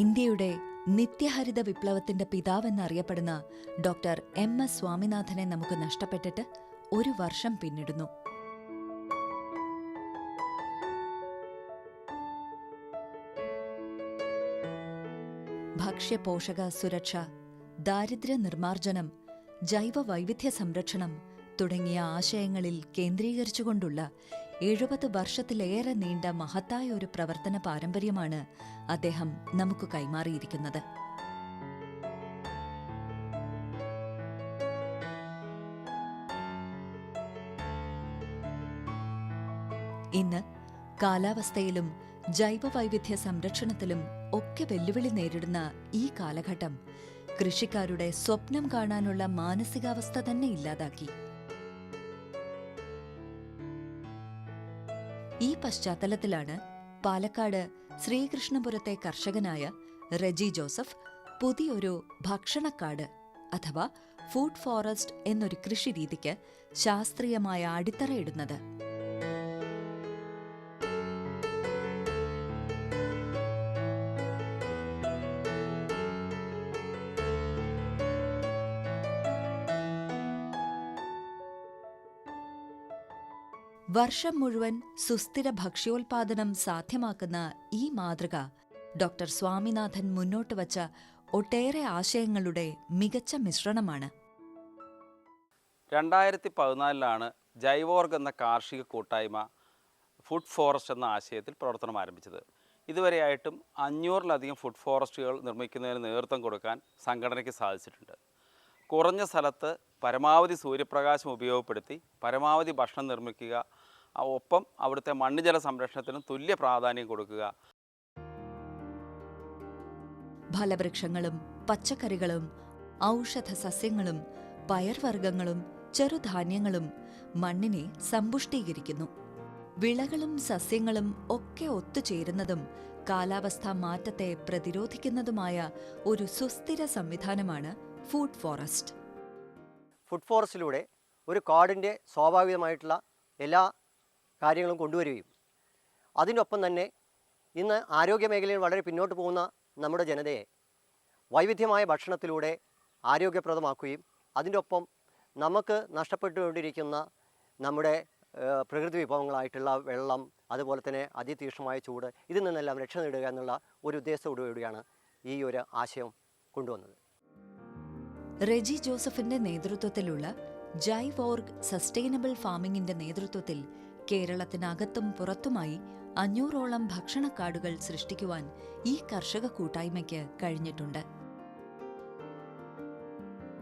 ഇന്ത്യയുടെ നിത്യഹരിത വിപ്ലവത്തിന്റെ പിതാവെന്നറിയപ്പെടുന്ന ഡോക്ടർ എം എസ് സ്വാമിനാഥനെ നമുക്ക് നഷ്ടപ്പെട്ടിട്ട് ഒരു വർഷം പിന്നിടുന്നു. ഭക്ഷ്യപോഷക സുരക്ഷ ദാരിദ്ര്യ നിർമ്മാർജനം ജൈവ വൈവിധ്യ സംരക്ഷണം തുടങ്ങിയ ആശയങ്ങളിൽ കേന്ദ്രീകരിച്ചുകൊണ്ടുള്ള എഴുപത് വർഷത്തിലേറെ നീണ്ട മഹത്തായ ഒരു പ്രവർത്തന പാരമ്പര്യമാണ് അദ്ദേഹം നമുക്ക് കൈമാറിയിരിക്കുന്നത്. ഇന്ന് കാലാവസ്ഥയിലും ജൈവവൈവിധ്യ സംരക്ഷണത്തിലും ഒക്കെ വെല്ലുവിളി നേരിടുന്ന ഈ കാലഘട്ടം കൃഷിക്കാരുടെ സ്വപ്നം കാണാനുള്ള മാനസികാവസ്ഥ തന്നെ ഇല്ലാതാക്കി. ഈ പശ്ചാത്തലത്തിലാണ് പാലക്കാട് ശ്രീകൃഷ്ണപുരത്തെ കർഷകനായ റെജി ജോസഫ് പുതിയൊരു ഭക്ഷണക്കാട് അഥവാ ഫുഡ് ഫോറസ്റ്റ് എന്നൊരു കൃഷിരീതിക്ക് ശാസ്ത്രീയമായ അടിത്തറയിടുന്നത്. വർഷം മുഴുവൻ സുസ്ഥിര ഭക്ഷ്യോൽപാദനം സാധ്യമാക്കുന്ന ഈ മാതൃക ഡോക്ടർ സ്വാമിനാഥൻ മുന്നോട്ട് വച്ച ഒട്ടേറെ ആശയങ്ങളുടെ മികച്ച മിശ്രണമാണ്. രണ്ടായിരത്തി പതിനാലിലാണ് ജൈവോർഗ് എന്ന കാർഷിക കൂട്ടായ്മ ഫുഡ് ഫോറസ്റ്റ് എന്ന ആശയത്തിൽ പ്രവർത്തനം ആരംഭിച്ചത്. ഇതുവരെയായിട്ടും അഞ്ഞൂറിലധികം ഫുഡ് ഫോറസ്റ്റുകൾ നിർമ്മിക്കുന്നതിന് നേതൃത്വം കൊടുക്കാൻ സംഘടനയ്ക്ക് സാധിച്ചിട്ടുണ്ട്. കുറഞ്ഞ സ്ഥലത്ത് പരമാവധി സൂര്യപ്രകാശം ഉപയോഗപ്പെടുത്തി പരമാവധി ഭക്ഷണം നിർമ്മിക്കുക ഒപ്പം അവിടുത്തെ മണ്ണുജല സംരക്ഷണത്തിനും തുല്യ പ്രാധാന്യം കൊടുക്കുക. ഫലവൃക്ഷങ്ങളും പച്ചക്കറികളും ഔഷധ സസ്യങ്ങളും പയർവർഗങ്ങളും ചെറുധാന്യങ്ങളും മണ്ണിനെ സമ്പുഷ്ടീകരിക്കുന്നു. വിളകളും സസ്യങ്ങളും ഒക്കെ ഒത്തുചേരുന്നതും കാലാവസ്ഥാ മാറ്റത്തെ പ്രതിരോധിക്കുന്നതുമായ ഒരു സുസ്ഥിര സംവിധാനമാണ് ഫുഡ് ഫോറസ്റ്റ്. ഫുഡ് ഫോറസ്റ്റിലൂടെ ഒരു കാടിന്റെ സ്വാഭാവികമായിട്ടുള്ള എല്ലാ കാര്യങ്ങളും കൊണ്ടുവരികയും. അതിനൊപ്പം തന്നെ ഇന്ന് ആരോഗ്യ മേഖലയിൽ വളരെ പിന്നോട്ട് പോകുന്ന നമ്മുടെ ജനതയെ വൈവിധ്യമായ ഭക്ഷണത്തിലൂടെ ആരോഗ്യപ്രദമാക്കുകയും അതിന്റെ ഒപ്പം നമുക്ക് നഷ്ടപ്പെട്ടുകൊണ്ടിരിക്കുന്ന നമ്മുടെ പ്രകൃതി വിഭവങ്ങളായിട്ടുള്ള വെള്ളം അതുപോലെ തന്നെ അതിതീക്ഷ്ണമായ ചൂട് ഇതിൽ നിന്നെല്ലാം രക്ഷ നേടുക എന്നുള്ള ഒരു ഉദ്ദേശത്തോടുകൂടിയാണ് ഈ ഒരു ആശയം കൊണ്ടുവന്നത്. റെജി ജോസഫിന്റെ നേതൃത്വത്തിലുള്ള ജൈവോർഗ് സസ്റ്റൈനബിൾ ഫാമിംഗിന്റെ നേതൃത്വത്തിൽ കേരളത്തിനകത്തും പുറത്തുമായി അഞ്ഞൂറോളം ഭക്ഷണക്കാടുകൾ സൃഷ്ടിക്കുവാൻ ഈ കർഷക കൂട്ടായ്മയ്ക്ക് കഴിഞ്ഞിട്ടുണ്ട്.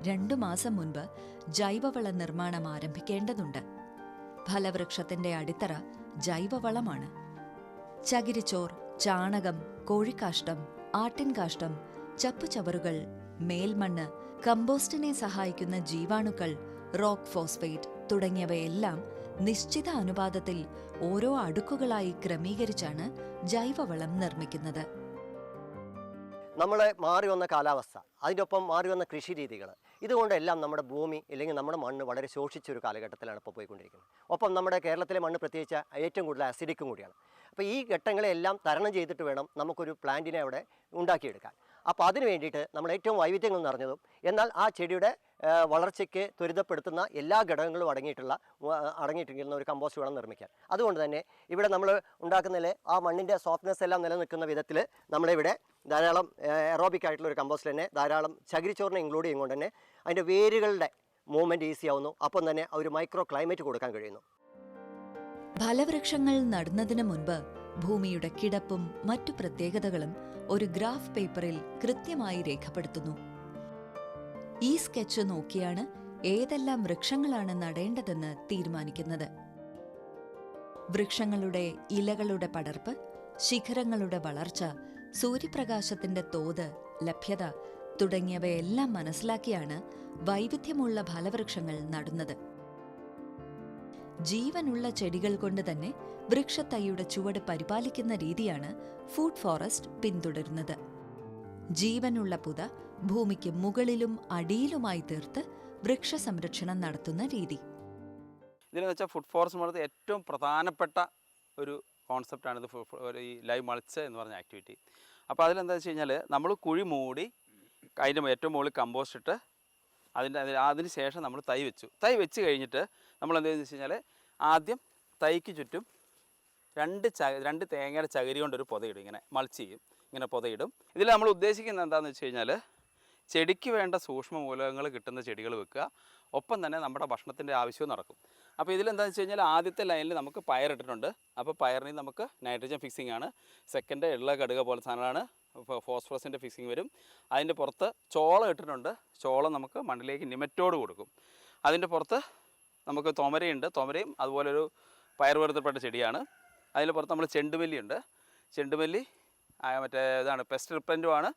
രണ്ടു മാസം മുൻപ് ജൈവവള നിർമ്മാണം ആരംഭിക്കേണ്ടതുണ്ട്. ഫലവൃക്ഷത്തിന്റെ അടിത്തറ ജൈവവളമാണ്. ചകിരിച്ചോർ ചാണകം കോഴിക്കാഷ്ടം ആട്ടിൻകാഷ്ടം ചപ്പുചവറുകൾ മേൽമണ്ണ് കമ്പോസ്റ്റിനെ സഹായിക്കുന്ന ജീവാണുക്കൾ റോക്ക് ഫോസ്ഫേറ്റ് തുടങ്ങിയവയെല്ലാം നിശ്ചിത അനുപാതത്തിൽ ഓരോ അടുക്കുകളായി ക്രമീകരിച്ചാണ് ജൈവവളം നിർമ്മിക്കുന്നത്. നമ്മളെ മാറി വന്ന കാലാവസ്ഥ അതിന്റെ ഒപ്പം മാറി വന്ന കൃഷി രീതികൾ ഇതുകൊണ്ടെല്ലാം നമ്മുടെ ഭൂമി അല്ലെങ്കിൽ നമ്മുടെ മണ്ണ് വളരെ ശോഷിച്ച ഒരു കാലഘട്ടത്തിലാണ് ഇപ്പോൾ പോയിക്കൊണ്ടിരിക്കുന്നത്. ഒപ്പം നമ്മുടെ കേരളത്തിലെ മണ്ണ് പ്രത്യേകിച്ച് ഏറ്റവും കൂടുതൽ അസിഡിക്കും കൂടിയാണ്. അപ്പോൾ ഈ ഘട്ടങ്ങളെല്ലാം തരണം ചെയ്തിട്ട് വേണം നമുക്കൊരു പ്ലാന്റിനെ അവിടെ ഉണ്ടാക്കിയെടുക്കാൻ. അപ്പോൾ അതിന് വേണ്ടിയിട്ട് നമ്മൾ ഏറ്റവും വൈവിധ്യങ്ങൾ നിറഞ്ഞതും എന്നാൽ ആ ചെടിയുടെ വളർച്ചയ്ക്ക് ത്വരിതപ്പെടുത്തുന്ന എല്ലാ ഘടകങ്ങളും അടങ്ങിയിട്ടുള്ള അടങ്ങിയിട്ടിരിക്കുന്ന ഒരു കമ്പോസ്റ്റ് വേണം നിർമ്മിക്കാൻ. അതുകൊണ്ട് തന്നെ ഇവിടെ നമ്മൾ ഉണ്ടാക്കുന്നതിൽ ആ മണ്ണിന്റെ സോഫ്റ്റ്നെസ് എല്ലാം നിലനിൽക്കുന്ന വിധത്തിൽ നമ്മളിവിടെ ധാരാളം എറോബിക് ആയിട്ടുള്ള ഒരു കമ്പോസ്റ്റ് തന്നെ ധാരാളം ചകിരിച്ചോറിനെ ഇൻക്ലൂഡ് ചെയ്യുമ്പോൾ തന്നെ അതിന്റെ വേരുകളുടെ മൂവ്മെന്റ് ഈസി ആവുന്നു. അപ്പം തന്നെ ഒരു മൈക്രോ ക്ലൈമറ്റ് കൊടുക്കാൻ കഴിയുന്നു. ഫലവൃക്ഷങ്ങൾ നടുന്നതിന് മുൻപ് ഭൂമിയുടെ കിടപ്പും മറ്റു പ്രത്യേകതകളും ഒരു ഗ്രാഫ് പേപ്പറിൽ കൃത്യമായി രേഖപ്പെടുത്തുന്നു. ഈ സ്കെച്ച് നോക്കിയാണ് ഏതെല്ലാം വൃക്ഷങ്ങളാണ് നടേണ്ടതെന്ന് തീരുമാനിക്കുന്നത്. വൃക്ഷങ്ങളുടെ ഇലകളുടെ പടർപ്പ് ശിഖരങ്ങളുടെ വളർച്ച സൂര്യപ്രകാശത്തിന്റെ തോത് ലഭ്യത തുടങ്ങിയവയെല്ലാം മനസ്സിലാക്കിയാണ് വൈവിധ്യമുള്ള ഫലവൃക്ഷങ്ങൾ നടുന്നത്. ജീവനുള്ള ചെടികൾ കൊണ്ട് തന്നെ വൃക്ഷത്തൈയുടെ ചുവട് പരിപാലിക്കുന്ന രീതിയാണ് ഫുഡ് ഫോറസ്റ്റ് പിന്തുടരുന്നത്. ജീവനുള്ള പുത ഭൂമിക്ക് മുകളിലും അടിയിലുമായി തീർത്ത് വൃക്ഷ സംരക്ഷണം നടത്തുന്ന രീതി. ഇതിലെന്ന് വെച്ചാൽ ഫുഡ് ഫോറസ്റ്റ് മണത്ത് ഏറ്റവും പ്രധാനപ്പെട്ട ഒരു കോൺസെപ്റ്റാണ് ഇത് ഫു- ഫു- ഈ ലൈവ് മൾച്ച് എന്ന് പറഞ്ഞ ആക്ടിവിറ്റി അപ്പോൾ അതിലെന്താ വെച്ച് കഴിഞ്ഞാൽ നമ്മൾ കുഴി മൂടി അതിന്റെ ഏറ്റവും മുകളിൽ കമ്പോസ്റ്റ് ഇട്ട് അതിന്റെ അതിന് ശേഷം നമ്മൾ തൈ വെച്ചു. തൈ വെച്ച് കഴിഞ്ഞിട്ട് നമ്മൾ എന്ത് ചെയ്യുന്നത് വെച്ച് കഴിഞ്ഞാൽ ആദ്യം തൈക്ക് ചുറ്റും രണ്ട് ച രണ്ട് തേങ്ങയുടെ ചകിരി കൊണ്ടൊരു പുതയിടും. ഇങ്ങനെ മൾച്ച് ചെയ്യും. ഇങ്ങനെ പുതയിടും. ഇതിൽ നമ്മൾ ഉദ്ദേശിക്കുന്നത് എന്താണെന്ന് വെച്ച് കഴിഞ്ഞാൽ ചെടിക്ക് വേണ്ട സൂക്ഷ്മ മൂലകങ്ങൾ കിട്ടുന്ന ചെടികൾ വെക്കുക. ഒപ്പം തന്നെ നമ്മുടെ ഭക്ഷണത്തിന്റെ ആവശ്യവും നടക്കും. അപ്പോൾ ഇതിലെന്താണെന്ന് വെച്ച് കഴിഞ്ഞാൽ ആദ്യത്തെ ലൈനിൽ നമുക്ക് പയറിട്ടിട്ടുണ്ട് അപ്പോൾ പയറിന് നമുക്ക് നൈട്രജൻ ഫിക്സിംഗ് ആണ്. സെക്കൻഡ് എള്ള കടുക പോലെ സാധനമാണ് ഫോസ്ഫറസിന്റെ ഫിക്സിംഗ് വരും. അതിന്റെ പുറത്ത് ചോളം ഇട്ടിട്ടുണ്ട്. ചോളം നമുക്ക് മണ്ണിലേക്ക് നിമറ്റോട് കൊടുക്കും. അതിന്റെ പുറത്ത് നമുക്ക് തൊമരയുണ്ട്. തൊമരയും അതുപോലെ ഒരു പയറുവർത്തപ്പെട്ട ചെടിയാണ്. അതിന് പുറത്ത് നമ്മൾ ചെണ്ടുമല്ലിയുണ്ട്. ചെണ്ടുമല്ലി മറ്റേ ഇതാണ് പെസ്റ്റ് റിപ്പന്റുമാണ്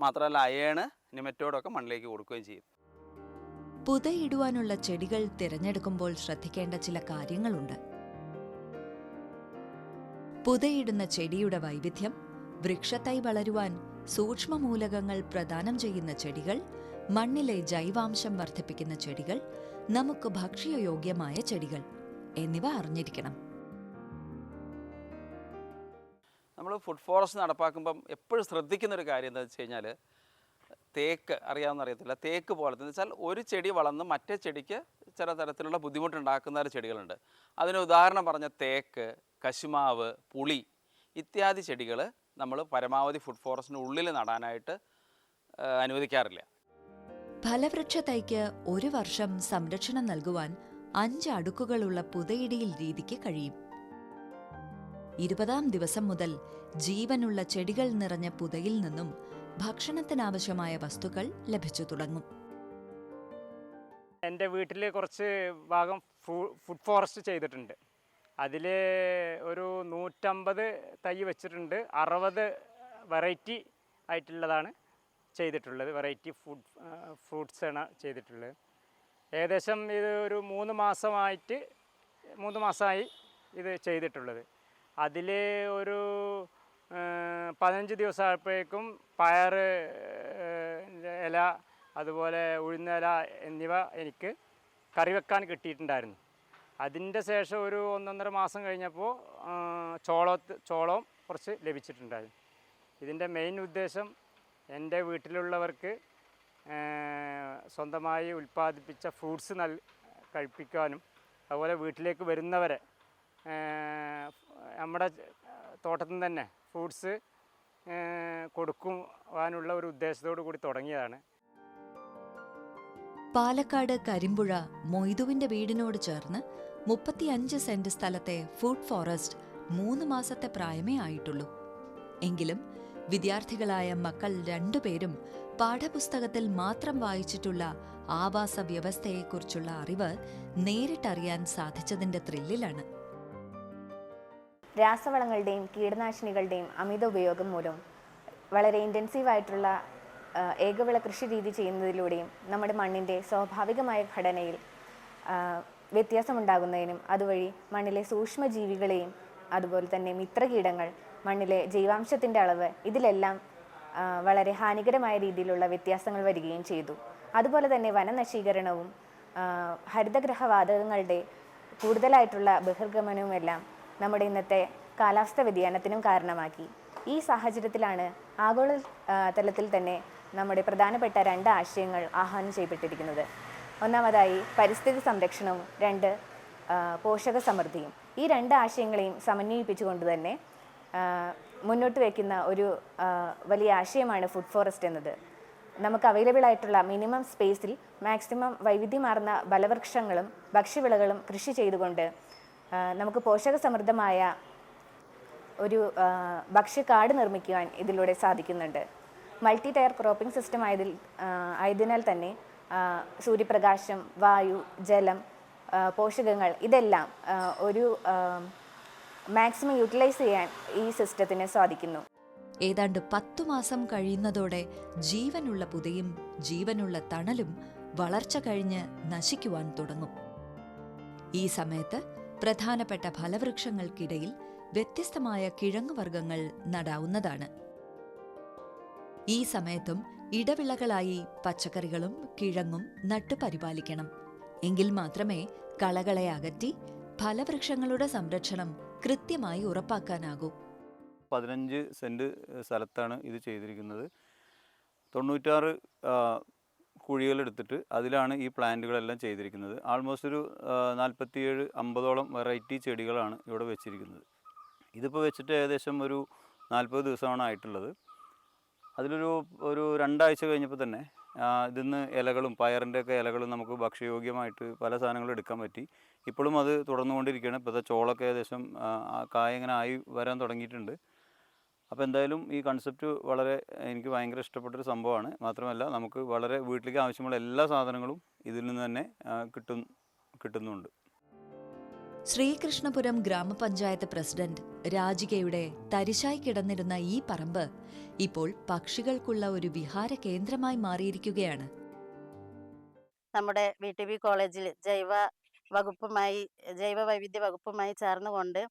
മാത്രമല്ല അയേണ് നിമറ്റോടൊക്കെ മണ്ണിലേക്ക് കൊടുക്കുകയും ചെയ്യും. പുതയിടുവാനുള്ള ചെടികൾ തിരഞ്ഞെടുക്കുമ്പോൾ ശ്രദ്ധിക്കേണ്ട ചില കാര്യങ്ങളുണ്ട്. പുതയിടുന്ന ചെടിയുടെ വൈവിധ്യം വൃക്ഷത്തൈ വളരുവാൻ സൂക്ഷ്മമൂലകങ്ങൾ പ്രദാനം ചെയ്യുന്ന ചെടികൾ മണ്ണിലെ ജൈവാംശം വർദ്ധിപ്പിക്കുന്ന ചെടികൾ നമുക്ക് ഭക്ഷ്യയോഗ്യമായ ചെടികൾ എന്നിവ അറിഞ്ഞിരിക്കണം. നമ്മൾ ഫുഡ് ഫോറസ്റ്റ് നടപ്പാക്കുമ്പം എപ്പോഴും ശ്രദ്ധിക്കുന്ന ഒരു കാര്യം എന്താണെന്ന് വെച്ച് കഴിഞ്ഞാൽ തേക്ക് അറിയാമെന്ന് അറിയത്തില്ല. തേക്ക് പോലത്തെ എന്ന് വെച്ചാൽ ഒരു ചെടി വളർന്ന് മറ്റേ ചെടിക്ക് ചില തരത്തിലുള്ള ബുദ്ധിമുട്ടുണ്ടാക്കുന്ന ചെടികളുണ്ട്. അതിന് ഉദാഹരണം പറഞ്ഞ തേക്ക് കശുമാവ് പുളി ഇത്യാദി ചെടികൾ നമ്മൾ പരമാവധി ഫുഡ് ഫോറസ്റ്റിന് ഉള്ളിൽ നടാനായിട്ട് അനുവദിക്കാറില്ല. ഫലവൃക്ഷ തൈക്ക് ഒരു വർഷം സംരക്ഷണം നൽകുവാൻ അഞ്ച് അടുക്കുകളുള്ള പുതയിടിയിൽ രീതിക്ക് കഴിയും. ഇരുപതാം ദിവസം മുതൽ ജീവനുള്ള ചെടികൾ നിറഞ്ഞ പുതയിൽ നിന്നും ഭക്ഷണത്തിനാവശ്യമായ വസ്തുക്കൾ ലഭിച്ചു തുടങ്ങും. എന്റെ വീട്ടിൽ കുറച്ച് ഭാഗം ഫുഡ് ഫോറസ്റ്റ് ചെയ്തിട്ടുണ്ട്. അതിൽ ഒരു നൂറ്റമ്പത് തൈ വെച്ചിട്ടുണ്ട്. അറുപത് വെറൈറ്റി ആയിട്ടുള്ളതാണ്. ചെയ്തിട്ടുള്ളത് വെറൈറ്റി ഫുഡ് ഫ്രൂട്ട്സാണ് ചെയ്തിട്ടുള്ളത്. ഏകദേശം ഇത് ഒരു മൂന്ന് മാസമായിട്ട് മൂന്ന് മാസമായി ഇത് ചെയ്തിട്ടുള്ളത്. അതിൽ ഒരു പതിനഞ്ച് ദിവസമായപ്പോഴേക്കും പയർ ഇല അതുപോലെ ഉഴുന്നില എന്നിവ എനിക്ക് കറി വെക്കാൻ കിട്ടിയിട്ടുണ്ടായിരുന്നു. അതിന്റെ ശേഷം ഒരു ഒന്നൊന്നര മാസം കഴിഞ്ഞപ്പോൾ ചോളത്ത് ചോളവും കുറച്ച് ലഭിച്ചിട്ടുണ്ടായിരുന്നു. ഇതിന്റെ മെയിൻ ഉദ്ദേശം എന്റെ വീട്ടിലുള്ളവർക്ക് സ്വന്തമായി ഉൽപ്പാദിപ്പിച്ച ഫ്രൂട്ട്സ് നൽ കഴിപ്പിക്കാനും അതുപോലെ വീട്ടിലേക്ക് വരുന്നവരെ നമ്മുടെ തോട്ടത്തിൽ നിന്ന് തന്നെ ഫ്രൂട്ട്സ് കൊടുക്കുവാനുള്ള ഒരു ഉദ്ദേശത്തോടു കൂടി തുടങ്ങിയതാണ്. പാലക്കാട് കരിമ്പുഴ മൊയ്തുവിന്റെ വീടിനോട് ചേർന്ന് മുപ്പത്തിയഞ്ച് സെന്റ് സ്ഥലത്തെ ഫുഡ് ഫോറസ്റ്റ് മൂന്ന് മാസത്തെ പ്രായമേ ആയിട്ടുള്ളൂ. എങ്കിലും വിദ്യാർത്ഥികളായ മക്കൾ രണ്ടുപേരും പാഠപുസ്തകത്തിൽ മാത്രം വായിച്ചിട്ടുള്ള ആവാസ വ്യവസ്ഥയെക്കുറിച്ചുള്ള അറിവ് നേരിട്ടറിയാൻ സാധിച്ചതിന്റെ ത്രില്ലിലാണ്. രാസവളങ്ങളുടെയും കീടനാശിനികളുടെയും അമിത ഉപയോഗം മൂലം വളരെ ഇന്റൻസീവായിട്ടുള്ള ഏകവിള കൃഷി രീതി ചെയ്യുന്നതിലൂടെയും നമ്മുടെ മണ്ണിന്റെ സ്വാഭാവികമായ ഘടനയിൽ വ്യത്യാസമുണ്ടാകുന്നതിനും അതുവഴി മണ്ണിലെ സൂക്ഷ്മജീവികളെയും അതുപോലെ തന്നെ മിത്രകീടങ്ങൾ മണ്ണിലെ ജൈവാംശത്തിന്റെ അളവ് ഇതിലെല്ലാം വളരെ ഹാനികരമായ രീതിയിലുള്ള വ്യത്യാസങ്ങൾ വരികയും ചെയ്തു. അതുപോലെ തന്നെ വനനശീകരണവും ഹരിതഗ്രഹവാതകങ്ങളുടെ കൂടുതലായിട്ടുള്ള ബഹിർഗമനവുമെല്ലാം നമ്മുടെ ഇന്നത്തെ കാലാവസ്ഥ വ്യതിയാനത്തിനും കാരണമാക്കി. ഈ സാഹചര്യത്തിലാണ് ആഗോള തലത്തിൽ തന്നെ നമ്മുടെ പ്രധാനപ്പെട്ട രണ്ട് ആശയങ്ങൾ ആഹ്വാനം ചെയ്യപ്പെട്ടിരിക്കുന്നത്. ഒന്നാമതായി പരിസ്ഥിതി സംരക്ഷണവും രണ്ട് പോഷക സമൃദ്ധിയും ഈ രണ്ട് ആശയങ്ങളെയും സമന്വയിപ്പിച്ചുകൊണ്ട് തന്നെ മുന്നോട്ട് വയ്ക്കുന്ന ഒരു വലിയ ആശയമാണ് ഫുഡ് ഫോറസ്റ്റ് എന്നത്. നമുക്ക് അവൈലബിൾ ആയിട്ടുള്ള മിനിമം സ്പേസിൽ മാക്സിമം വൈവിധ്യമാർന്ന ബലവൃക്ഷങ്ങളും ഭക്ഷ്യവിളകളും കൃഷി ചെയ്തുകൊണ്ട് നമുക്ക് പോഷക സമൃദ്ധമായ ഒരു ഭക്ഷ്യക്കാട് നിർമ്മിക്കുവാൻ ഇതിലൂടെ സാധിക്കുന്നുണ്ട്. മൾട്ടി ടയർ ക്രോപ്പിംഗ് സിസ്റ്റം ആയതിൽ ആയതിനാൽ തന്നെ സൂര്യപ്രകാശം വായു ജലം പോഷകങ്ങൾ ഇതെല്ലാം ഒരു മാക്സിമം യൂട്ടിലൈസ് ചെയ്യാൻ ഈ സിസ്റ്റത്തിന് സാധിക്കുന്നു. ഏതാണ്ട് പത്തു മാസം കഴിയുന്നതോടെ ജീവനുള്ള പുതയും ജീവനുള്ള തണലും വളർച്ച കഴിഞ്ഞ് നശിക്കുവാൻ തുടങ്ങും. ഈ സമയത്ത് പ്രധാനപ്പെട്ട ഫലവൃക്ഷങ്ങൾക്കിടയിൽ വ്യത്യസ്തമായ കിഴങ്ങുവർഗങ്ങൾ നടാവുന്നതാണ്. ഈ സമയത്തും ഇടവിളകളായി പച്ചക്കറികളും കിഴങ്ങും നട്ടുപരിപാലിക്കണം എങ്കിൽ മാത്രമേ കളകളെ അകറ്റി ഫലവൃക്ഷങ്ങളുടെ സംരക്ഷണം കൃത്യമായി ഉറപ്പാക്കാനാകൂ. പതിനഞ്ച് സെന്റ് സ്ഥലത്താണ് ഇത് ചെയ്തിരിക്കുന്നത്. തൊണ്ണൂറ്റാറ് കുഴികളെടുത്തിട്ട് അതിലാണ് ഈ പ്ലാന്റുകളെല്ലാം ചെയ്തിരിക്കുന്നത്. ആൾമോസ്റ്റ് ഒരു നാൽപ്പത്തിയേഴ് അമ്പതോളം വെറൈറ്റി ചെടികളാണ് ഇവിടെ വെച്ചിരിക്കുന്നത്. ഇതിപ്പോൾ വെച്ചിട്ട് ഏകദേശം ഒരു നാൽപ്പത് ദിവസമാണ് ആയിട്ടുള്ളത്. അതിലൊരു ഒരു രണ്ടാഴ്ച കഴിഞ്ഞപ്പോൾ തന്നെ ഇതിന്ന് ഇലകളും പയറിന്റെയൊക്കെ ഇലകളും നമുക്ക് ഭക്ഷ്യയോഗ്യമായിട്ട് പല സാധനങ്ങളും എടുക്കാൻ പറ്റി. ഇപ്പോഴും അത് തുടർന്നുകൊണ്ടിരിക്കുകയാണ്. ഇപ്പോഴത്തെ ചോളൊക്കെ ഏകദേശം കായ ഇങ്ങനെ ആയി വരാൻ തുടങ്ങിയിട്ടുണ്ട്. അപ്പോൾ എന്തായാലും ഈ കൺസെപ്റ്റ് വളരെ എനിക്ക് ഭയങ്കര ഇഷ്ടപ്പെട്ടൊരു സംഭവമാണ്. മാത്രമല്ല നമുക്ക് വളരെ വീട്ടിലേക്ക് ആവശ്യമുള്ള എല്ലാ സാധനങ്ങളും ഇതിൽ നിന്ന് തന്നെ കിട്ടും കിട്ടുന്നുണ്ട്. ശ്രീകൃഷ്ണപുരം ഗ്രാമപഞ്ചായത്ത് പ്രസിഡന്റ് രാജികയുടെ തരിശായി കിടന്നിരുന്ന ഈ പറമ്പ് ഇപ്പോൾ പക്ഷികൾക്കുള്ള ഒരു വിഹാര കേന്ദ്രമായി മാറിയിരിക്കുകയാണ്. നമ്മുടെ വി ടി ബി കോളേജിൽ ജൈവ വകുപ്പുമായി ജൈവ വൈവിധ്യ വകുപ്പുമായി ചേർന്നുകൊണ്ട്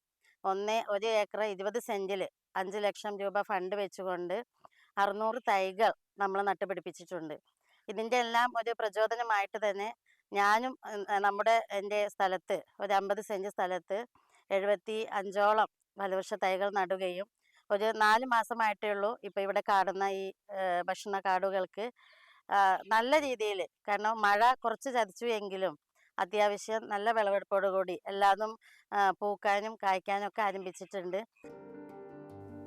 ഒന്ന് ഒരു ഏക്കർ ഇരുപത് സെന്റിൽ അഞ്ച് ലക്ഷം രൂപ ഫണ്ട് വെച്ചുകൊണ്ട് അറുന്നൂറ് തൈകൾ നമ്മൾ നട്ടുപിടിപ്പിച്ചിട്ടുണ്ട്. ഇതിന്റെ എല്ലാം ഒരു പ്രചോദനമായിട്ട് തന്നെ ഞാനും നമ്മുടെ എന്റെ സ്ഥലത്ത് ഒരു അമ്പത് സെന്റ് സ്ഥലത്ത് എഴുപത്തി അഞ്ചോളം ഫലവൃക്ഷ തൈകൾ നടുകയും ഒരു നാല് മാസമായിട്ടേ ഉള്ളൂ ഇപ്പോൾ ഇവിടെ കാണുന്ന ഈ ഭക്ഷണ കാടുകൾക്ക്. നല്ല രീതിയിൽ കാരണം മഴ കുറച്ച് ചതിച്ചു എങ്കിലും അത്യാവശ്യം നല്ല വിളവെടുപ്പോടുകൂടി എല്ലാതും പൂക്കാനും കായ്ക്കാനും ഒക്കെ ആരംഭിച്ചിട്ടുണ്ട്.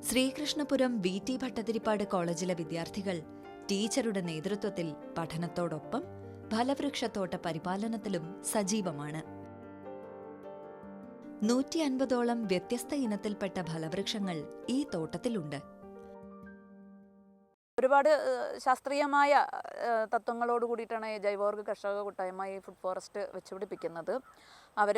ശ്രീകൃഷ്ണപുരം വി ടി ഭട്ടതിരിപ്പാട് കോളേജിലെ വിദ്യാർത്ഥികൾ ടീച്ചറുടെ നേതൃത്വത്തിൽ പഠനത്തോടൊപ്പം ഫലവൃക്ഷത്തോട്ട പരിപാലനത്തിലും സജീവമാണ്. നൂറ്റി അൻപതോളം വ്യത്യസ്ത ഇനത്തിൽപ്പെട്ട ഫലവൃക്ഷങ്ങൾ ഈ തോട്ടത്തിലുണ്ട്. ഒരുപാട് ശാസ്ത്രീയമായ തത്വങ്ങളോട് കൂടിയിട്ടാണ് ഈ ജൈവോർഗ കർഷക കൂട്ടായ്മ ഈ ഫുഡ് ഫോറസ്റ്റ് വെച്ചുപിടിപ്പിക്കുന്നത്. അവർ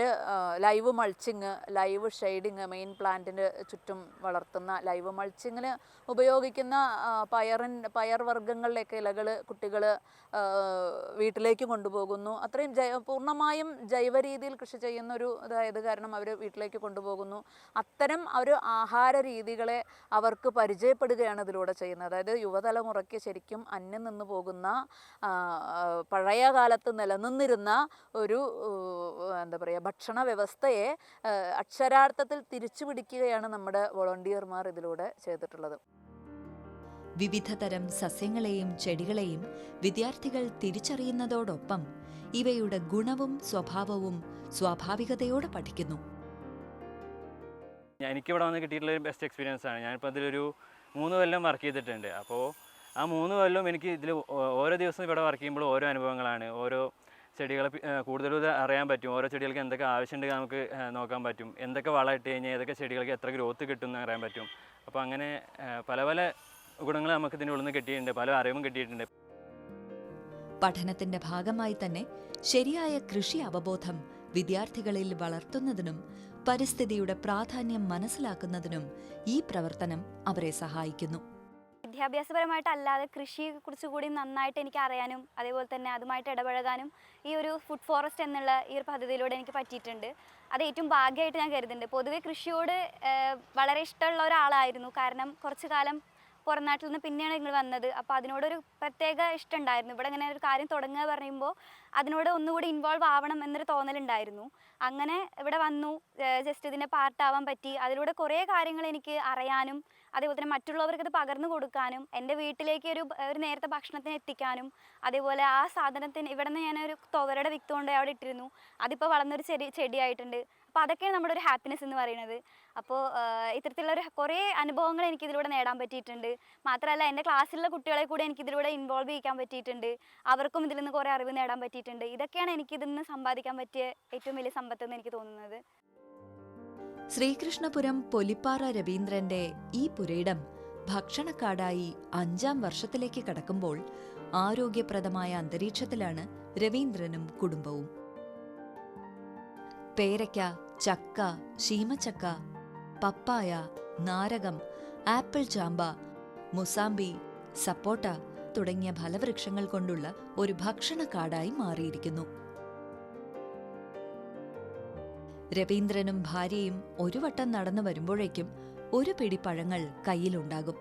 live mulching live shading main പ്ലാന്റിന് ചുറ്റും വളർത്തുന്ന ലൈവ് മൾച്ചിങ്ങിന് ഉപയോഗിക്കുന്ന പയറിൻ പയർ വർഗങ്ങളിലേക്ക് ഇലകൾ കുട്ടികൾ വീട്ടിലേക്ക് കൊണ്ടുപോകുന്നു. അത്രയും ജൈ പൂർണമായും ജൈവ രീതിയിൽ കൃഷി ചെയ്യുന്ന ഒരു ഇതായത് കാരണം അവർ വീട്ടിലേക്ക് കൊണ്ടുപോകുന്നു. അത്തരം ഒരു ആഹാര രീതികളെ അവർക്ക് പരിചയപ്പെടുകയാണ് ഇതിലൂടെ ചെയ്യുന്നത്. അതായത് യുവതലമുറയ്ക്ക് ശരിക്കും അന്യം നിന്ന് പോകുന്ന പഴയ കാലത്ത് നിലനിന്നിരുന്ന ഒരു എന്താ പറയുക ഭക്ഷണ വ്യവസ്ഥയെ അക്ഷരാർത്ഥത്തിൽ തിരിച്ചു പിടിക്കുകയാണ് നമ്മുടെ വോളണ്ടിയർമാർ ഇതിലൂടെ ചെയ്തിട്ടുള്ളത്. വിവിധ തരം സസ്യങ്ങളെയും ചെടികളെയും വിദ്യാർത്ഥികൾ തിരിച്ചറിയുന്നതോടൊപ്പം ഇവയുടെ ഗുണവും സ്വഭാവവും സ്വാഭാവികതയോടെ പഠിക്കുന്നു. എനിക്കിവിടെ വന്ന് കിട്ടിയിട്ടുള്ള ബെസ്റ്റ് എക്സ്പീരിയൻസ് ആണ്. ഞാനിപ്പോൾ അതിലൊരു മൂന്ന് കൊല്ലം വർക്ക് ചെയ്തിട്ടുണ്ട്. അപ്പോൾ ആ മൂന്ന് കൊല്ലം എനിക്ക് ഇതിൽ ഓരോ ദിവസവും ഇവിടെ വർക്ക് ചെയ്യുമ്പോൾ ഓരോ അനുഭവങ്ങളാണ്. ഓരോ ചെടികളെ കൂടുതൽ അറിയാൻ പറ്റും. ഓരോ ചെടികൾക്ക് എന്തൊക്കെ ആവശ്യമുണ്ട് നമുക്ക് നോക്കാൻ പറ്റും. എന്തൊക്കെ വളം കഴിഞ്ഞാൽ ഏതൊക്കെ ചെടികൾക്ക് എത്ര ഗ്രോത്ത് കിട്ടും എന്ന് അറിയാൻ പറ്റും. അപ്പോൾ അങ്ങനെ പല പല ഗുണങ്ങൾ നമുക്ക് ഇതിന്റെ ഉള്ളിൽ നിന്ന് കിട്ടിയിട്ടുണ്ട്. പല അറിവും കിട്ടിയിട്ടുണ്ട്. പഠനത്തിന്റെ ഭാഗമായി തന്നെ ശരിയായ കൃഷി അവബോധം വിദ്യാർത്ഥികളിൽ വളർത്തുന്നതിനും പരിസ്ഥിതിയുടെ പ്രാധാന്യം മനസ്സിലാക്കുന്നതിനും ഈ പ്രവർത്തനം അവരെ സഹായിക്കുന്നു. വിദ്യാഭ്യാസപരമായിട്ടല്ലാതെ കൃഷിയെക്കുറിച്ച് കൂടി നന്നായിട്ട് എനിക്ക് അറിയാനും അതേപോലെ തന്നെ അതുമായിട്ട് ഇടപഴകാനും ഈ ഒരു ഫുഡ് ഫോറസ്റ്റ് എന്നുള്ള ഈ ഒരു പദ്ധതിയിലൂടെ എനിക്ക് പറ്റിയിട്ടുണ്ട്. അത് ഏറ്റവും ഭാഗ്യമായിട്ട് ഞാൻ കരുതുന്നുണ്ട്. പൊതുവെ കൃഷിയോട് വളരെ ഇഷ്ടമുള്ള ഒരാളായിരുന്നു. കാരണം കുറച്ചു കാലം പുറം നാട്ടിൽ നിന്ന് പിന്നെയാണ് നിങ്ങൾ വന്നത്. അപ്പോൾ അതിനോടൊരു പ്രത്യേക ഇഷ്ടം ഉണ്ടായിരുന്നു ഇവിടെ ഇങ്ങനെ ഒരു കാര്യം തുടങ്ങുക പറയുമ്പോൾ അതിനോട് ഒന്നുകൂടി ഇൻവോൾവ് ആവണം എന്നൊരു തോന്നലുണ്ടായിരുന്നു. അങ്ങനെ ഇവിടെ വന്നു. ജസ്റ്റ് ഇതിന്റെ പാർട്ടാവാൻ പറ്റി. അതിലൂടെ കുറേ കാര്യങ്ങൾ എനിക്ക് അറിയാനും അതേപോലെ തന്നെ മറ്റുള്ളവർക്ക് ഇത് പകർന്നു കൊടുക്കാനും എന്റെ വീട്ടിലേക്ക് ഒരു ഒരു നേരത്തെ ഭക്ഷണത്തിന് എത്തിക്കാനും അതേപോലെ ആ സാധനത്തിന് ഇവിടെ നിന്ന് ഞാനൊരു തുവരയുടെ വിത്ത് കൊണ്ട് അവിടെ ഇട്ടിരുന്നു. അതിപ്പോൾ വളർന്നൊരു ചെടി ചെടിയായിട്ടുണ്ട്. അപ്പോൾ അതൊക്കെയാണ് നമ്മുടെ ഒരു ഹാപ്പിനെസ് എന്ന് പറയുന്നത്. അപ്പോൾ ഇത്തരത്തിലുള്ള ഒരു കുറേ അനുഭവങ്ങൾ എനിക്ക് ഇതിലൂടെ നേടാൻ പറ്റിയിട്ടുണ്ട്. മാത്രമല്ല എന്റെ ക്ലാസ്സിലുള്ള കുട്ടികളെ കൂടെ എനിക്ക് ഇതിലൂടെ ഇൻവോൾവ് ചെയ്യിക്കാൻ പറ്റിയിട്ടുണ്ട്. അവർക്കും ഇതിൽ നിന്ന് കുറേ അറിവ് നേടാൻ പറ്റിയിട്ടുണ്ട്. ഇതൊക്കെയാണ് എനിക്ക് ഇതിൽ നിന്ന് സമ്പാദിക്കാൻ പറ്റിയ ഏറ്റവും വലിയ സമ്പത്ത് എന്ന് എനിക്ക് തോന്നുന്നത്. ശ്രീകൃഷ്ണപുരം പൊലിപ്പാറ രവീന്ദ്രന്റെ ഈ പുരയിടം ഭക്ഷണക്കാടായി അഞ്ചാം വർഷത്തിലേക്ക് കടക്കുമ്പോൾ ആരോഗ്യപ്രദമായ അന്തരീക്ഷത്തിലാണ് രവീന്ദ്രനും കുടുംബവും. പേരയ്ക്ക ചക്ക ശീമച്ചക്ക പപ്പായ നാരകം ആപ്പിൾ ചാമ്പ മുസാമ്പി സപ്പോട്ട തുടങ്ങിയ ഫലവൃക്ഷങ്ങൾ കൊണ്ടുള്ള ഒരു ഭക്ഷണ കാടായി മാറിയിരിക്കുന്നു. രവീന്ദ്രനും ഭാര്യയും ഒരു വട്ടം നടന്നു വരുമ്പോഴേക്കും ഒരു പിടി പഴങ്ങൾ കയ്യിലുണ്ടാകും.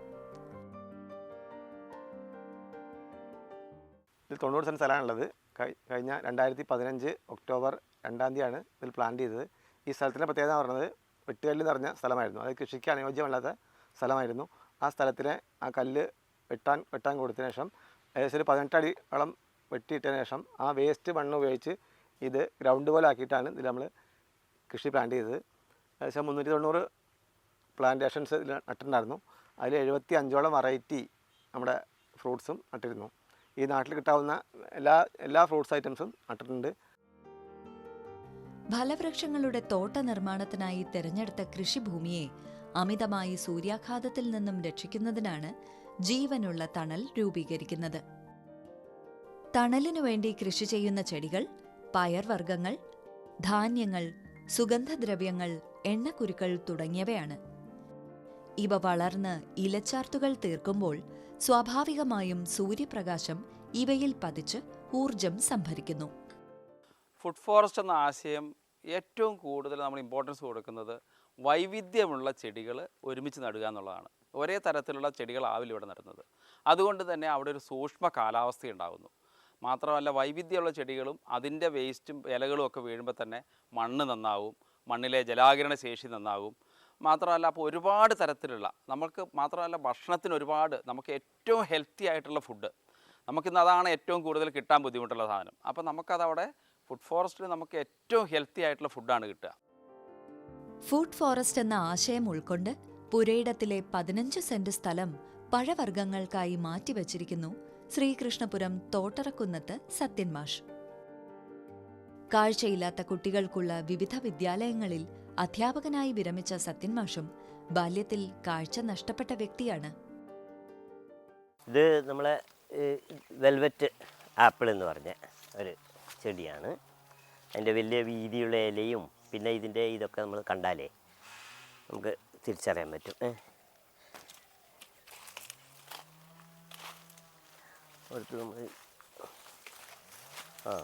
ഇതിൽ തൊണ്ണൂറ് സെന്റ് സ്ഥലമാണുള്ളത്. കഴി- കഴിഞ്ഞ രണ്ടായിരത്തി പതിനഞ്ച് ഒക്ടോബർ രണ്ടാം തീയതിയാണ് ഇതിൽ പ്ലാൻ ചെയ്തത്. ഈ സ്ഥലത്തിന്റെ പ്രത്യേകത എന്ന് പറയുന്നത് വെട്ടുകല്ല് നിറഞ്ഞ സ്ഥലമായിരുന്നു. അത് കൃഷിക്ക് അനുയോജ്യമല്ലാത്ത സ്ഥലമായിരുന്നു. ആ സ്ഥലത്തിലെ ആ കല്ല് വെട്ടാൻ വെട്ടാൻ കൊടുത്തതിന് ശേഷം ഏകദേശം ഒരു പതിനെട്ടടി വളം വെട്ടിയിട്ടതിന് ശേഷം ആ വേസ്റ്റ് മണ്ണ് ഉപയോഗിച്ച് ഇത് ഗ്രൗണ്ട് പോലെ ആക്കിയിട്ടാണ് ഇതിൽ നമ്മൾ കൃഷി പ്ലാൻ ചെയ്തത്. ഏകദേശം മുന്നൂറ്റി തൊണ്ണൂറ് പ്ലാന്റേഷൻസ് ഇതിൽ നട്ടിട്ടുണ്ടായിരുന്നു. അതിൽ എഴുപത്തി അഞ്ചോളം വെറൈറ്റി നമ്മുടെ ഫ്രൂട്ട്സും നട്ടിരുന്നു. ഈ നാട്ടിൽ കിട്ടാവുന്ന എല്ലാ എല്ലാ ഫ്രൂട്ട്സ് ഐറ്റംസും നട്ടിട്ടുണ്ട്. ഫലവൃക്ഷങ്ങളുടെ തോട്ട നിർമ്മാണത്തിനായി തിരഞ്ഞെടുത്ത കൃഷിഭൂമിയെ അമിതമായി സൂര്യാഘാതത്തിൽ നിന്നും രക്ഷിക്കുന്നതിനാണ് ജീവനുള്ള തണൽ രൂപീകരിക്കുന്നത്. തണലിനു വേണ്ടി കൃഷി ചെയ്യുന്ന ചെടികൾ പയർവർഗങ്ങൾ ധാന്യങ്ങൾ സുഗന്ധദ്രവ്യങ്ങൾ എണ്ണക്കുരുക്കൾ തുടങ്ങിയവയാണ്. ഇവ വളർന്ന് ഇലച്ചാർത്തുകൾ തീർക്കുമ്പോൾ സ്വാഭാവികമായും സൂര്യപ്രകാശം ഇവയിൽ പതിച്ച് ഊർജം സംഭരിക്കുന്നു. ഫുഡ് ഫോറസ്റ്റ് എന്ന ആശയം ഏറ്റവും കൂടുതൽ നമ്മൾ ഇമ്പോർട്ടൻസ് കൊടുക്കുന്നത് വൈവിധ്യമുള്ള ചെടികൾ ഒരുമിച്ച് നടുക എന്നുള്ളതാണ്. ഒരേ തരത്തിലുള്ള ചെടികളാവില്ല ഇവിടെ നടുന്നത്. അതുകൊണ്ട് തന്നെ അവിടെ ഒരു സൂക്ഷ്മ കാലാവസ്ഥ ഉണ്ടാകുന്നു. മാത്രമല്ല വൈവിധ്യമുള്ള ചെടികളും അതിന്റെ വേസ്റ്റും ഇലകളും ഒക്കെ വീഴുമ്പോൾ തന്നെ മണ്ണ് നന്നാവും മണ്ണിലെ ജലാകിരണ ശേഷി നന്നാവും. മാത്രമല്ല അപ്പോൾ ഒരുപാട് തരത്തിലുള്ള നമുക്ക് മാത്രമല്ല ഭക്ഷണത്തിന് ഒരുപാട് നമുക്ക് ഏറ്റവും ഹെൽത്തി ആയിട്ടുള്ള ഫുഡ് നമുക്കിന്ന് അതാണ് ഏറ്റവും കൂടുതൽ കിട്ടാൻ ബുദ്ധിമുട്ടുള്ള സാധനം. അപ്പോൾ നമുക്കതവിടെ ഫുഡ് ഫോറസ്റ്റിൽ നമുക്ക് ഏറ്റവും ഹെൽത്തി ആയിട്ടുള്ള ഫുഡാണ് കിട്ടുക. ഫുഡ് ഫോറസ്റ്റ് എന്ന ആശയം ഉൾക്കൊണ്ട് പുരയിടത്തിലെ പതിനഞ്ച് സെന്റ് സ്ഥലം പഴവർഗങ്ങൾക്കായി മാറ്റിവച്ചിരിക്കുന്നു ശ്രീകൃഷ്ണപുരം തോട്ടറക്കുന്നത്ത് സത്യൻ മാഷ്. കാഴ്ചയില്ലാത്ത കുട്ടികൾക്കുള്ള വിവിധ വിദ്യാലയങ്ങളിൽ അധ്യാപകനായി വിരമിച്ച സത്യൻ മാഷും ബാല്യത്തിൽ കാഴ്ച നഷ്ടപ്പെട്ട വ്യക്തിയാണ്. ഇത് നമ്മളെ വെൽവെറ്റ് ആപ്പിൾ എന്ന് പറഞ്ഞ ഒരു ചെടിയാണ്. അതിന്റെ വലിയ വീതിയുള്ള ഇലയും പിന്നെ ഇതിന്റെ ഇതൊക്കെ നമ്മൾ കണ്ടാലേ നമുക്ക് തിരിച്ചറിയാൻ പറ്റും. അടുത്ത് നമ്മൾ ആ.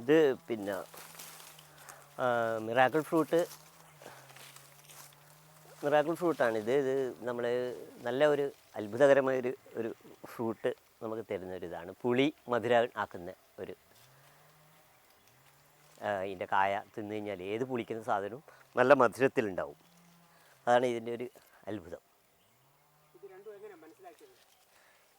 ഇത് പിന്നെ മിറാക്കിൾ ഫ്രൂട്ട്. മിറാക്കിൾ ഫ്രൂട്ടാണ് ഇത്. നമ്മൾ നല്ല ഒരു അത്ഭുതകരമായ ഒരു ഒരു ഫ്രൂട്ട്. നമുക്ക് തരുന്ന ഒരു ഇതാണ് പുളി മധുര ആക്കുന്ന ഒരു ഇതിന്റെ കായ തിന്നു കഴിഞ്ഞാൽ ഏത് പുളിക്കുന്ന സാധനവും നല്ല മധുരത്തിലുണ്ടാവും. അതാണ് ഇതിന്റെ ഒരു അത്ഭുതം.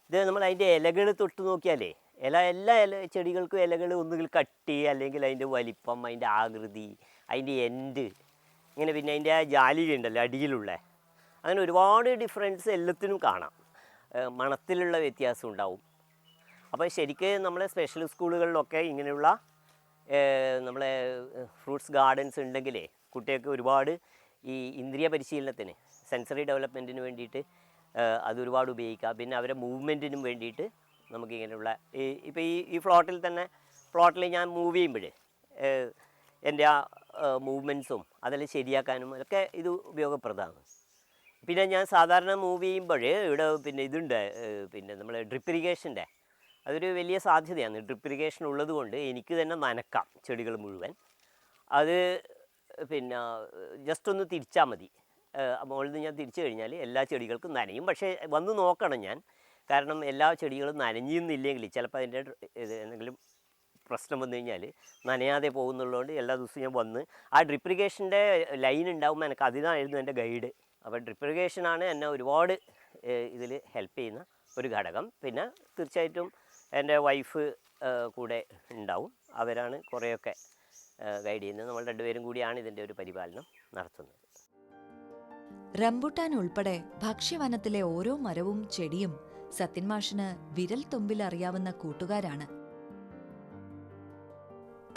ഇത് നമ്മൾ അതിന്റെ ഇലകൾ തൊട്ട് നോക്കിയാലേ ഇല എല്ലാ ഇല ചെടികൾക്കും ഇലകൾ ഒന്നുകിൽ കട്ടി അല്ലെങ്കിൽ അതിന്റെ വലിപ്പം അതിന്റെ ആകൃതി അതിന്റെ എൻഡ് ഇങ്ങനെ പിന്നെ അതിന്റെ ആ ജാലിക ഉണ്ടല്ലോ അടിയിലുള്ള. അങ്ങനെ ഒരുപാട് ഡിഫറൻസ് എല്ലാത്തിനും കാണാം. മണത്തിലുള്ള വ്യത്യാസം ഉണ്ടാവും. അപ്പോൾ ശരിക്കും നമ്മളെ സ്പെഷ്യൽ സ്കൂളുകളിലൊക്കെ ഇങ്ങനെയുള്ള നമ്മളെ ഫ്രൂട്ട്സ് ഗാർഡൻസ് ഉണ്ടെങ്കിലേ കുട്ടികൾക്ക് ഒരുപാട് ഈ ഇന്ദ്രിയ പരിശീലനത്തിന് സെൻസറി ഡെവലപ്മെന്റിന് വേണ്ടിയിട്ട് അത് ഒരുപാട് ഉപയോഗിക്കാം. പിന്നെ അവരെ മൂവ്മെന്റിനും വേണ്ടിയിട്ട് നമുക്ക് ഇങ്ങനെയുള്ള ഈ ഇപ്പോൾ ഈ ഈ ഫ്ലോട്ടിൽ തന്നെ ഫ്ലോട്ടിൽ ഞാൻ മൂവ് ചെയ്യുമ്പോൾ എന്റെ ആ മൂവ്മെന്റ്സും അതെല്ലാം ശരിയാക്കാനും ഒക്കെ ഇത് ഉപയോഗപ്രദമാണ്. പിന്നെ ഞാൻ സാധാരണ മൂവ് ചെയ്യുമ്പോൾ ഇവിടെ പിന്നെ ഇതുണ്ട് പിന്നെ നമ്മൾ ഡ്രിപ്പ് ഇറിഗേഷന്റെ അതൊരു വലിയ സാധ്യതയാണ്. ഡ്രിപ്പ് ഇറിഗേഷൻ ഉള്ളത് കൊണ്ട് എനിക്ക് തന്നെ നനക്കാം ചെടികൾ മുഴുവൻ. അത് പിന്നെ ജസ്റ്റ് ഒന്ന് തിരിച്ചാൽ മതി. മുകളിൽ നിന്ന് ഞാൻ തിരിച്ചു കഴിഞ്ഞാൽ എല്ലാ ചെടികൾക്കും നനയും. പക്ഷേ വന്ന് നോക്കണം ഞാൻ. കാരണം എല്ലാ ചെടികളും നനഞ്ഞിരുന്നില്ലെങ്കിൽ ചിലപ്പോൾ അതിന്റെ എന്തെങ്കിലും പ്രശ്നം വന്നു കഴിഞ്ഞാൽ നനയാതെ പോകുന്നുള്ളതുകൊണ്ട് എല്ലാ ദിവസവും ഞാൻ വന്ന് ആ ഡ്രിപ്പ് ഇറിഗേഷന്റെ ലൈൻ ഉണ്ടാകുമ്പോൾ എനിക്ക് അതിനായിരുന്നു എന്റെ ഗൈഡ് അപ്പോൾ ഡ്രിപ്പ് എന്നെ ഒരുപാട് ഇതിൽ ഹെൽപ്പ് ചെയ്യുന്ന ഒരു ഘടകം. പിന്നെ തീർച്ചയായിട്ടും എന്റെ വൈഫ് കൂടെ ഉണ്ടാവും. അവരാണ് കുറേയൊക്കെ ഗൈഡ് ചെയ്യുന്നത്. നമ്മൾ രണ്ടുപേരും കൂടിയാണ് ഇതിന്റെ ഒരു പരിപാലനം നടത്തുന്നത്. റംബുട്ടാൻ ഉൾപ്പെടെ ഭക്ഷ്യവനത്തിലെ ഓരോ മരവും ചെടിയും സത്യന്മാഷിന് വിരൽ തുമ്പിൽ അറിയാവുന്ന കൂട്ടുകാരാണ്.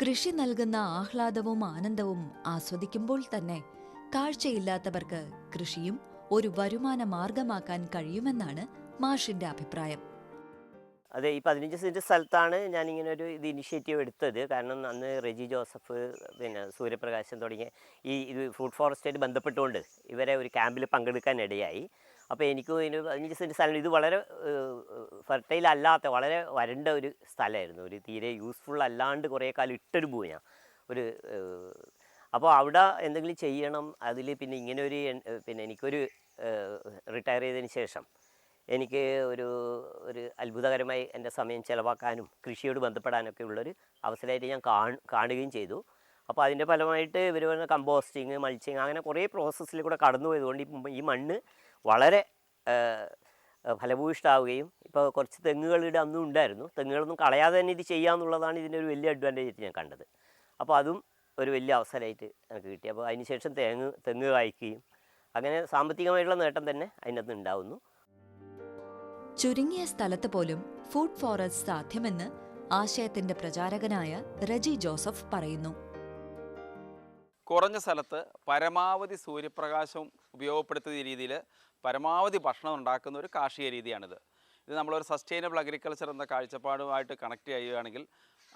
കൃഷി നൽകുന്ന ആഹ്ലാദവും ആനന്ദവും ആസ്വദിക്കുമ്പോൾ തന്നെ കാഴ്ചയില്ലാത്തവർക്ക് കൃഷിയും ഒരു വരുമാന മാർഗമാക്കാൻ കഴിയുമെന്നാണ് മാഷിന്റെ അഭിപ്രായം. അതെ ഈ പതിനഞ്ച് സെന്റ് സ്ഥലത്താണ് ഞാനിങ്ങനെ ഒരു ഇത് ഇനിഷ്യേറ്റീവ് എടുത്തത്. കാരണം അന്ന് റെജി ജോസഫ് പിന്നെ സൂര്യപ്രകാശം തുടങ്ങിയ ഈ ഇത് ഫുഡ് ഫോറസ്റ്റായിട്ട് ബന്ധപ്പെട്ടുകൊണ്ട് ഇവരെ ഒരു ക്യാമ്പിൽ പങ്കെടുക്കാൻ ഇടയായി. അപ്പോൾ എനിക്ക് ഇതിന് പതിനഞ്ച് സെന്റ് സ്ഥലം ഇത് വളരെ ഫെർട്ടൈൽ അല്ലാത്ത വളരെ വരണ്ട ഒരു സ്ഥലമായിരുന്നു. ഒരു തീരെ യൂസ്ഫുൾ അല്ലാണ്ട് കുറേ കാലം ഇട്ടൊരു ഭൂമിയാണ് ഒരു അപ്പോൾ അവിടെ എന്തെങ്കിലും ചെയ്യണം. അതിൽ പിന്നെ ഇങ്ങനെ ഒരു പിന്നെ എനിക്കൊരു റിട്ടയർ ചെയ്തതിന് ശേഷം എനിക്ക് ഒരു ഒരു അത്ഭുതകരമായി എന്റെ സമയം ചിലവാക്കാനും കൃഷിയോട് ബന്ധപ്പെടാനൊക്കെ ഉള്ളൊരു അവസരമായിട്ട് ഞാൻ കാണ കാണുകയും ചെയ്തു. അപ്പോൾ അതിന്റെ ഫലമായിട്ട് ഇവർ പറഞ്ഞ കമ്പോസ്റ്റിങ് മൾച്ചിങ് അങ്ങനെ കുറേ പ്രോസസ്സിൽ കൂടെ കടന്നു പോയതുകൊണ്ട് ഈ മണ്ണ് വളരെ ഫലഭൂയിഷ്ടാവുകയും ഇപ്പോൾ കുറച്ച് തെങ്ങുകളുടെ അന്നും ഉണ്ടായിരുന്നു. തെങ്ങുകളൊന്നും കളയാതെ തന്നെ ഇത് ചെയ്യാമെന്നുള്ളതാണ് ഇതിന്റെ ഒരു വലിയ അഡ്വാന്റേജ് ഞാൻ കണ്ടത്. അപ്പോൾ അതും ഒരു വലിയ അവസരമായിട്ട് എനിക്ക് കിട്ടി. അപ്പോൾ അതിനുശേഷം തെങ്ങ് തെങ്ങ് കായ്ക്കുകയും അങ്ങനെ സാമ്പത്തികമായിട്ടുള്ള നേട്ടം തന്നെ അതിനകത്ത് ഉണ്ടാവുന്നു. ചുരുങ്ങിയ സ്ഥലത്ത് പോലും ഫുഡ് ഫോറസ്റ്റ് സാധ്യമെന്ന് ആശയത്തിന്റെ പ്രചാരകനായ റജി ജോസഫ് പറയുന്നു. കുറഞ്ഞ സ്ഥലത്ത് പരമാവധി സൂര്യപ്രകാശം ഉപയോഗപ്പെടുത്തുന്ന രീതിയിൽ പരമാവധി ഭക്ഷണം ഉണ്ടാക്കുന്ന ഒരു കാർഷിക രീതിയാണിത്. ഇത് നമ്മളൊരു സസ്റ്റൈനബിൾ അഗ്രികൾച്ചർ എന്ന കാഴ്ചപ്പാടുമായിട്ട് കണക്ട് ചെയ്യുകയാണെങ്കിൽ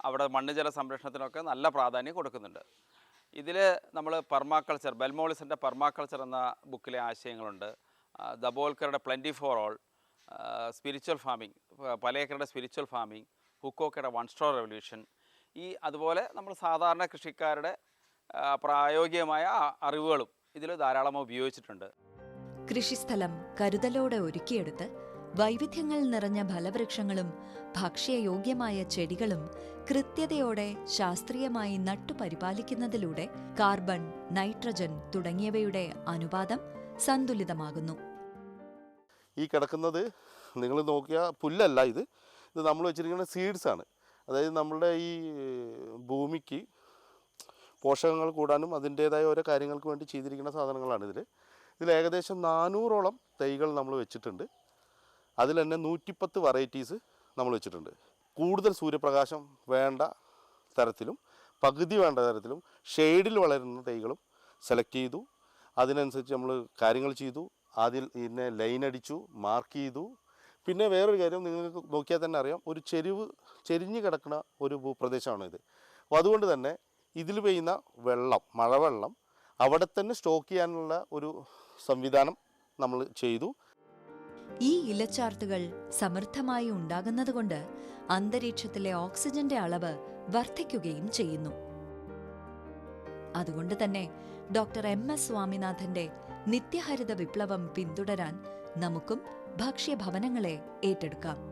അവിടെ മണ്ണ് ജല സംരക്ഷണത്തിനൊക്കെ നല്ല പ്രാധാന്യം കൊടുക്കുന്നുണ്ട്. ഇതിൽ നമ്മൾ പെർമാക്കൾച്ചർ ബെൽമോളിസിന്റെ പെർമാക്കൾച്ചർ എന്ന ബുക്കിലെ ആശയങ്ങളുണ്ട്. ദബോൽക്കറുടെ plenty for all spiritual farming പലേക്കറുടെ spiritual farming ഹുക്കോക്കയുടെ വൺ സ്റ്റോർ റെവല്യൂഷൻ ഈ അതുപോലെ നമ്മൾ സാധാരണ കൃഷിക്കാരുടെ പ്രായോഗികമായ അറിവുകളും ഇതിൽ ധാരാളം ഉപയോഗിച്ചിട്ടുണ്ട്. കൃഷിസ്ഥലം കരുതലോടെ ഒരുക്കിയെടുത്ത് വൈവിധ്യങ്ങൾ നിറഞ്ഞ ഫലവൃക്ഷങ്ങളും ഭക്ഷ്യയോഗ്യമായ ചെടികളും കൃത്യതയോടെ ശാസ്ത്രീയമായി നട്ടുപരിപാലിക്കുന്നതിലൂടെ കാർബൺ നൈട്രജൻ തുടങ്ങിയവയുടെ അനുപാതം സന്തുലിതമാകുന്നു. ഈ കിടക്കുന്നത് നിങ്ങൾ നോക്കിയ പുല്ലല്ല ഇത്. ഇത് നമ്മൾ വെച്ചിരിക്കുന്ന സീഡ്സ് ആണ്. അതായത് നമ്മളുടെ ഈ ഭൂമിക്ക് പോഷകങ്ങൾ കൂടാനും അതിന്റേതായ ഓരോ കാര്യങ്ങൾക്ക് വേണ്ടി ചെയ്തിരിക്കുന്ന സാധനങ്ങളാണ് ഇതിൽ ഇതിൽ ഏകദേശം നാനൂറോളം തൈകൾ നമ്മൾ വെച്ചിട്ടുണ്ട്. അതിൽ തന്നെ നൂറ്റിപ്പത്ത് വെറൈറ്റീസ് നമ്മൾ വെച്ചിട്ടുണ്ട്. കൂടുതൽ സൂര്യപ്രകാശം വേണ്ട തരത്തിലും പകുതി വേണ്ട തരത്തിലും ഷെയ്ഡിൽ വളരുന്ന തൈകളും സെലക്ട് ചെയ്തു. അതിനനുസരിച്ച് നമ്മൾ കാര്യങ്ങൾ ചെയ്തു. അതിൽ ഇതിനെ ലൈൻ അടിച്ചു മാർക്ക് ചെയ്തു. പിന്നെ വേറൊരു കാര്യം നിങ്ങൾക്ക് നോക്കിയാൽ തന്നെ അറിയാം. ഒരു ചെരിവ് ചെരിഞ്ഞ് കിടക്കുന്ന ഒരു ഭൂപ്രദേശമാണ് ഇത്. അപ്പോൾ അതുകൊണ്ട് തന്നെ ഇതിൽ പെയ്യുന്ന വെള്ളം മഴവെള്ളം അവിടെ തന്നെ സ്റ്റോക്ക് ചെയ്യാനുള്ള ഒരു സംവിധാനം നമ്മൾ ചെയ്തു. ഈ ഇലച്ചാർത്തുകൾ സമൃദ്ധമായി ഉണ്ടാകുന്നതുകൊണ്ട് അന്തരീക്ഷത്തിലെ ഓക്സിജന്റെ അളവ് വർദ്ധിക്കുകയും ചെയ്യുന്നു. അതുകൊണ്ട് തന്നെ ഡോക്ടർ എം എസ് സ്വാമിനാഥന്റെ നിത്യഹരിത വിപ്ലവം പിന്തുടരാൻ നമുക്കും ഭക്ഷ്യഭവനങ്ങളെ ഏറ്റെടുക്കാം.